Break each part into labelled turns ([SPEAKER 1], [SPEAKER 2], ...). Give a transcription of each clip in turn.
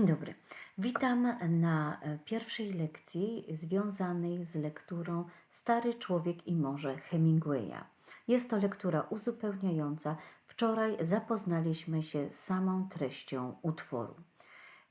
[SPEAKER 1] Dzień dobry. Witam na e, pierwszej lekcji związanej z lekturą Stary człowiek i morze Hemingwaya. Jest to lektura uzupełniająca. Wczoraj zapoznaliśmy się z samą treścią utworu.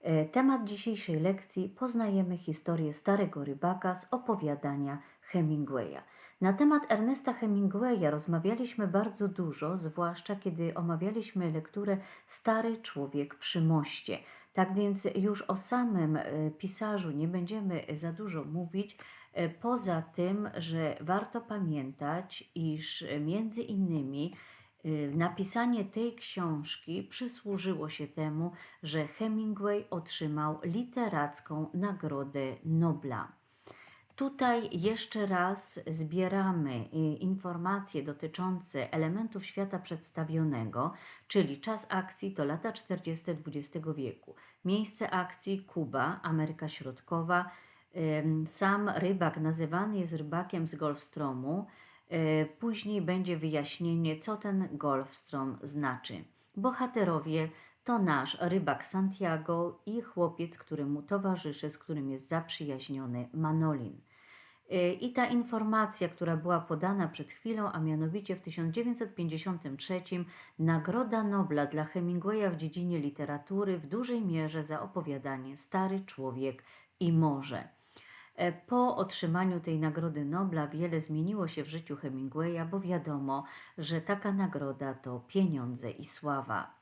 [SPEAKER 1] E, temat dzisiejszej lekcji poznajemy historię starego rybaka z opowiadania Hemingwaya. Na temat Ernesta Hemingwaya rozmawialiśmy bardzo dużo, zwłaszcza kiedy omawialiśmy lekturę Stary człowiek przy moście. Tak więc już o samym e, pisarzu nie będziemy za dużo mówić, e, poza tym, że warto pamiętać, iż między innymi e, napisanie tej książki przysłużyło się temu, że Hemingway otrzymał literacką Nagrodę Nobla. Tutaj jeszcze raz zbieramy y, informacje dotyczące elementów świata przedstawionego, czyli czas akcji to lata 40. XX wieku, miejsce akcji Kuba, Ameryka Środkowa. Sam rybak nazywany jest rybakiem z Golfstromu. Y, później będzie wyjaśnienie, co ten Golfstrom znaczy. Bohaterowie to nasz rybak Santiago i chłopiec, który mu towarzyszy, z którym jest zaprzyjaźniony Manolin. I ta informacja, która była podana przed chwilą, a mianowicie w 1953 Nagroda Nobla dla Hemingwaya w dziedzinie literatury w dużej mierze za opowiadanie Stary Człowiek i Morze. E, po otrzymaniu tej Nagrody Nobla wiele zmieniło się w życiu Hemingwaya, bo wiadomo, że taka nagroda to pieniądze i sława.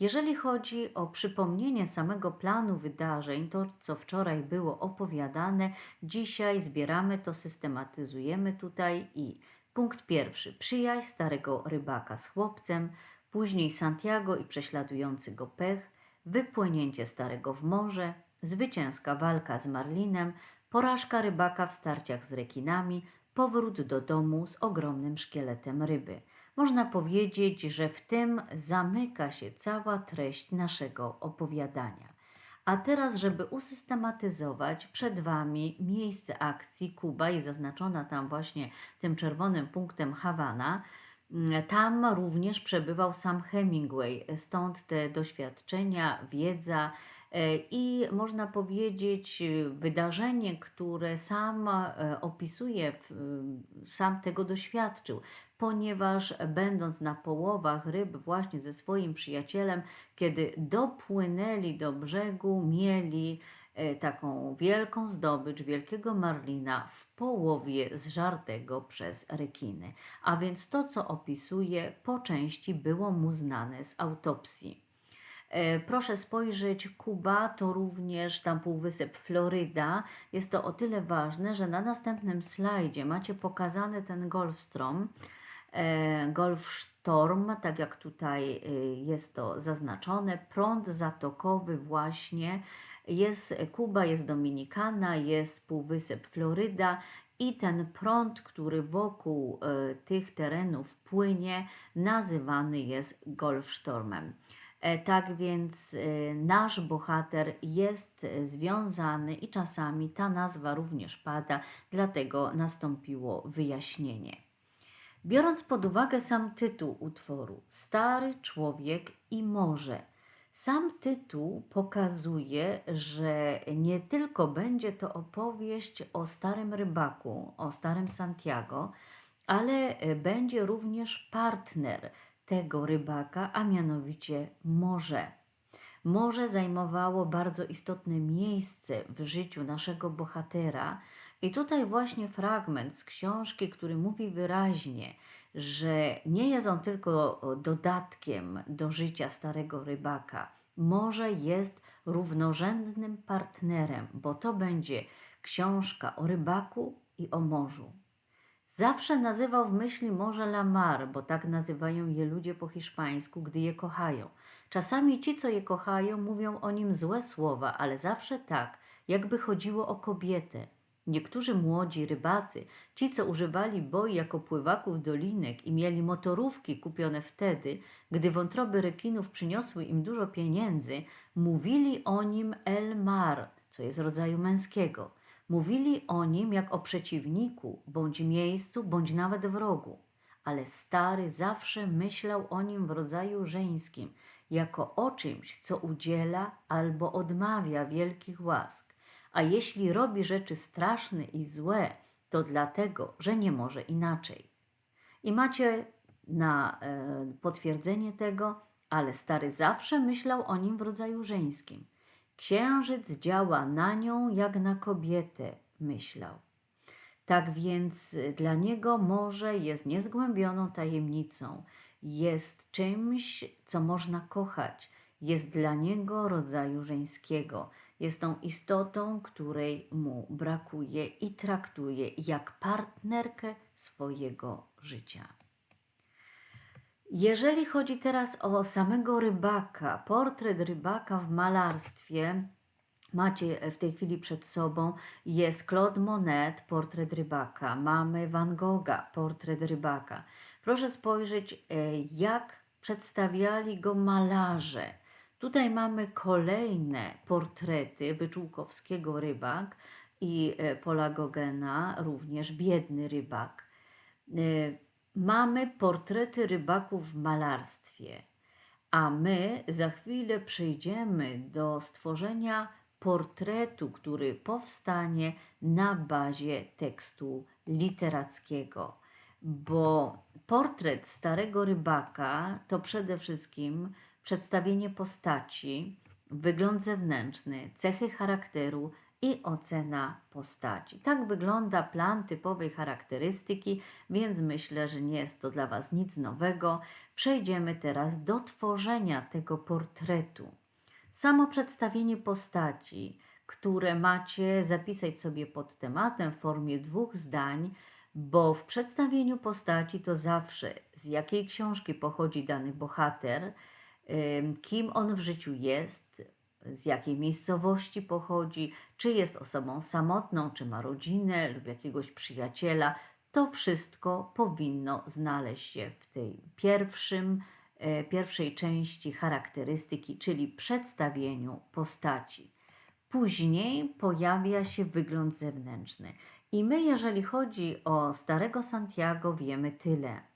[SPEAKER 1] Jeżeli chodzi o przypomnienie samego planu wydarzeń, to co wczoraj było opowiadane, dzisiaj zbieramy to, systematyzujemy tutaj i punkt pierwszy: przyjaźń starego rybaka z chłopcem, później Santiago i prześladujący go pech, wypłynięcie starego w morze, zwycięska walka z Marlinem, porażka rybaka w starciach z rekinami, powrót do domu z ogromnym szkieletem ryby. Można powiedzieć, że w tym zamyka się cała treść naszego opowiadania. A teraz, żeby usystematyzować przed Wami miejsce akcji Kuba i zaznaczona tam właśnie tym czerwonym punktem Hawana, tam również przebywał sam Hemingway, stąd te doświadczenia, wiedza, I można powiedzieć, e, wydarzenie, które sam e, opisuje, sam tego doświadczył, ponieważ będąc na połowach ryb właśnie ze swoim przyjacielem, kiedy dopłynęli do brzegu, mieli taką wielką zdobycz wielkiego marlina w połowie zżartego przez rekiny. A więc to, co opisuje, po części było mu znane z autopsji. E, proszę spojrzeć, Kuba to również tam półwysep Floryda. Jest to o tyle ważne, że na następnym slajdzie macie pokazany ten Golfstrom, e, Golfstorm, tak jak tutaj e, jest to zaznaczone, prąd zatokowy właśnie. Jest Kuba, jest Dominikana, jest półwysep Floryda i ten prąd, który wokół tych terenów płynie, nazywany jest Golfsztormem. E, tak więc e, nasz bohater jest związany i czasami ta nazwa również pada, dlatego nastąpiło wyjaśnienie. Biorąc pod uwagę sam tytuł utworu Stary człowiek i morze, sam tytuł pokazuje, że nie tylko będzie to opowieść o starym rybaku, o starym Santiago, ale będzie również partner, tego rybaka, a mianowicie morze. Morze zajmowało bardzo istotne miejsce w życiu naszego bohatera, i tutaj właśnie fragment z książki, który mówi wyraźnie, że nie jest on tylko dodatkiem do życia starego rybaka. Morze jest równorzędnym partnerem, bo to będzie książka o rybaku i o morzu. Zawsze nazywał w myśli Morze La Mar, bo tak nazywają je ludzie po hiszpańsku, gdy je kochają. Czasami ci, co je kochają, mówią o nim złe słowa, ale zawsze tak, jakby chodziło o kobietę. Niektórzy młodzi rybacy, ci co używali boi jako pływaków dolinek i mieli motorówki kupione wtedy, gdy wątroby rekinów przyniosły im dużo pieniędzy, mówili o nim El Mar, co jest rodzaju męskiego. Mówili o nim jak o przeciwniku, bądź miejscu, bądź nawet wrogu, ale stary zawsze myślał o nim w rodzaju żeńskim, jako o czymś, co udziela albo odmawia wielkich łask. A jeśli robi rzeczy straszne i złe, to dlatego, że nie może inaczej. I macie na e, potwierdzenie tego, ale stary zawsze myślał o nim w rodzaju żeńskim. Księżyc działa na nią jak na kobietę, myślał. Tak więc y, dla niego morze jest niezgłębioną tajemnicą, jest czymś, co można kochać, jest dla niego rodzaju żeńskiego, jest tą istotą, której mu brakuje i traktuje jak partnerkę swojego życia. Jeżeli chodzi teraz o samego rybaka, portret rybaka w malarstwie, macie w tej chwili przed sobą, jest Claude Monet, portret rybaka, mamy Van Gogha, portret rybaka. Proszę spojrzeć, e, jak przedstawiali go malarze. Tutaj mamy kolejne portrety Wyczółkowskiego rybak i e, Pola Gogena, również biedny rybak. Mamy portrety rybaków w malarstwie, a my za chwilę przejdziemy do stworzenia portretu, który powstanie na bazie tekstu literackiego. Bo portret starego rybaka to przede wszystkim przedstawienie postaci, wygląd zewnętrzny, cechy charakteru i ocena postaci. Tak wygląda plan typowej charakterystyki, więc myślę, że nie jest to dla Was nic nowego. Przejdziemy teraz do tworzenia tego portretu. Samo przedstawienie postaci, które macie zapisać sobie pod tematem w formie dwóch zdań, bo w przedstawieniu postaci to zawsze z jakiej książki pochodzi dany bohater, kim on w życiu jest, z jakiej miejscowości pochodzi, czy jest osobą samotną, czy ma rodzinę lub jakiegoś przyjaciela. To wszystko powinno znaleźć się w tej pierwszym, e, pierwszej części charakterystyki, czyli przedstawieniu postaci. Później pojawia się wygląd zewnętrzny. I my, jeżeli chodzi o starego Santiago, wiemy tyle.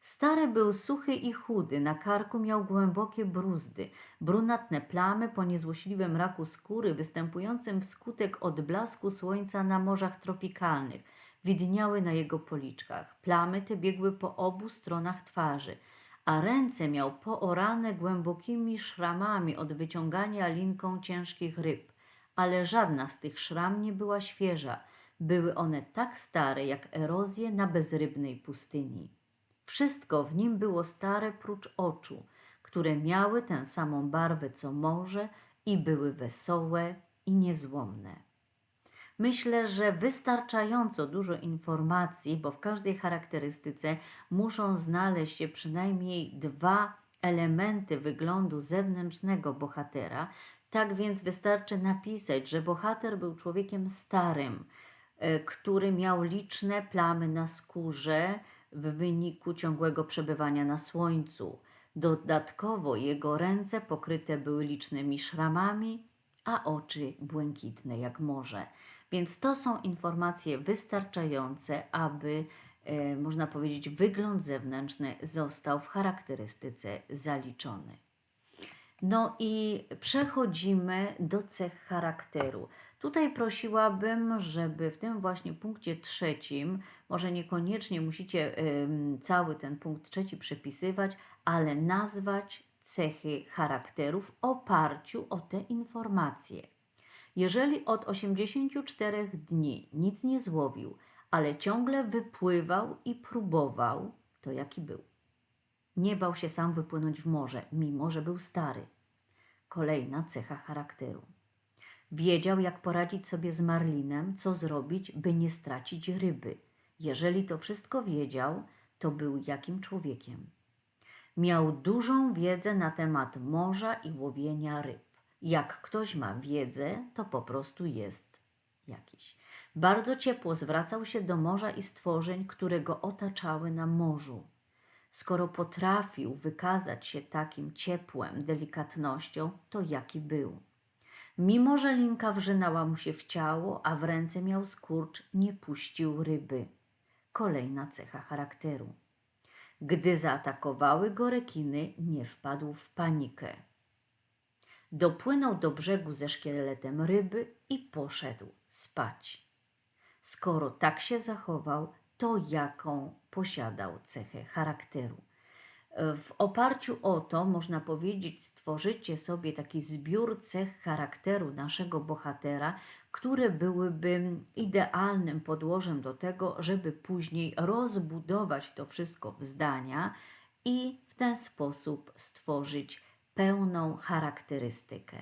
[SPEAKER 1] Stary był suchy i chudy, na karku miał głębokie bruzdy, brunatne plamy po niezłośliwym raku skóry występującym wskutek odblasku słońca na morzach tropikalnych widniały na jego policzkach. Plamy te biegły po obu stronach twarzy, a ręce miał poorane głębokimi szramami od wyciągania linką ciężkich ryb, ale żadna z tych szram nie była świeża. Były one tak stare jak erozje na bezrybnej pustyni. Wszystko w nim było stare prócz oczu, które miały tę samą barwę co morze i były wesołe i niezłomne. Myślę, że wystarczająco dużo informacji, bo w każdej charakterystyce muszą znaleźć się przynajmniej dwa elementy wyglądu zewnętrznego bohatera. Tak więc wystarczy napisać, że bohater był człowiekiem starym, e, który miał liczne plamy na skórze, w wyniku ciągłego przebywania na słońcu. Dodatkowo jego ręce pokryte były licznymi szramami, a oczy błękitne jak morze. Więc to są informacje wystarczające, aby, e, można powiedzieć, wygląd zewnętrzny został w charakterystyce zaliczony. No i przechodzimy do cech charakteru. Tutaj prosiłabym, żeby w tym właśnie punkcie trzecim, może niekoniecznie musicie cały ten punkt trzeci przepisywać, ale nazwać cechy charakteru w oparciu o te informacje. Jeżeli od 84 dni nic nie złowił, ale ciągle wypływał i próbował, to jaki był? Nie bał się sam wypłynąć w morze, mimo że był stary. Kolejna cecha charakteru. Wiedział, jak poradzić sobie z marlinem, co zrobić, by nie stracić ryby. Jeżeli to wszystko wiedział, to był jakim człowiekiem. Miał dużą wiedzę na temat morza i łowienia ryb. Jak ktoś ma wiedzę, to po prostu jest jakiś. Bardzo ciepło zwracał się do morza i stworzeń, które go otaczały na morzu. Skoro potrafił wykazać się takim ciepłem, delikatnością, to jaki był? Mimo, że linka wrzynała mu się w ciało, a w ręce miał skurcz, nie puścił ryby. Kolejna cecha charakteru. Gdy zaatakowały go rekiny, nie wpadł w panikę. Dopłynął do brzegu ze szkieletem ryby i poszedł spać. Skoro tak się zachował, to jaką posiadał cechę charakteru? W oparciu o to, można powiedzieć, tworzycie sobie taki zbiór cech charakteru naszego bohatera, które byłyby idealnym podłożem do tego, żeby później rozbudować to wszystko w zdania i w ten sposób stworzyć pełną charakterystykę.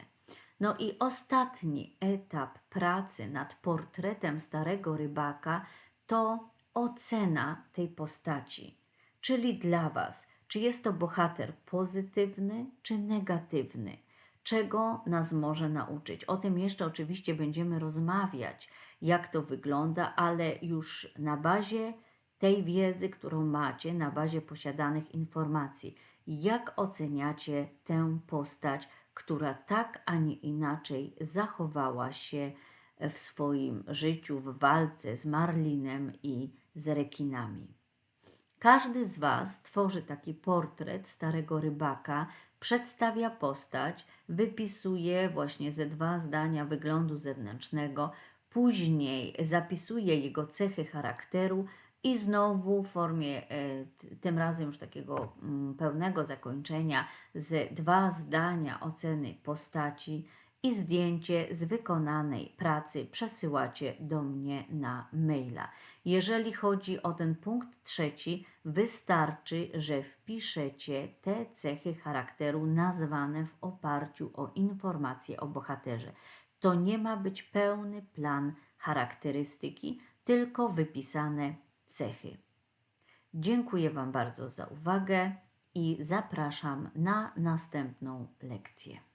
[SPEAKER 1] No i ostatni etap pracy nad portretem starego rybaka to ocena tej postaci. Czyli dla Was, czy jest to bohater pozytywny czy negatywny? Czego nas może nauczyć? O tym jeszcze oczywiście będziemy rozmawiać, jak to wygląda, ale już na bazie tej wiedzy, którą macie, na bazie posiadanych informacji, jak oceniacie tę postać, która tak, a nie inaczej zachowała się w swoim życiu w walce z Marlinem i z rekinami. Każdy z Was tworzy taki portret starego rybaka, przedstawia postać, wypisuje właśnie ze dwa zdania wyglądu zewnętrznego, później zapisuje jego cechy charakteru i znowu w formie e, tym razem już takiego mm, pełnego zakończenia z dwa zdania oceny postaci i zdjęcie z wykonanej pracy przesyłacie do mnie na maila. Jeżeli chodzi o ten punkt trzeci, wystarczy, że wpiszecie te cechy charakteru nazwane w oparciu o informacje o bohaterze. To nie ma być pełny plan charakterystyki, tylko wypisane cechy. Dziękuję Wam bardzo za uwagę i zapraszam na następną lekcję.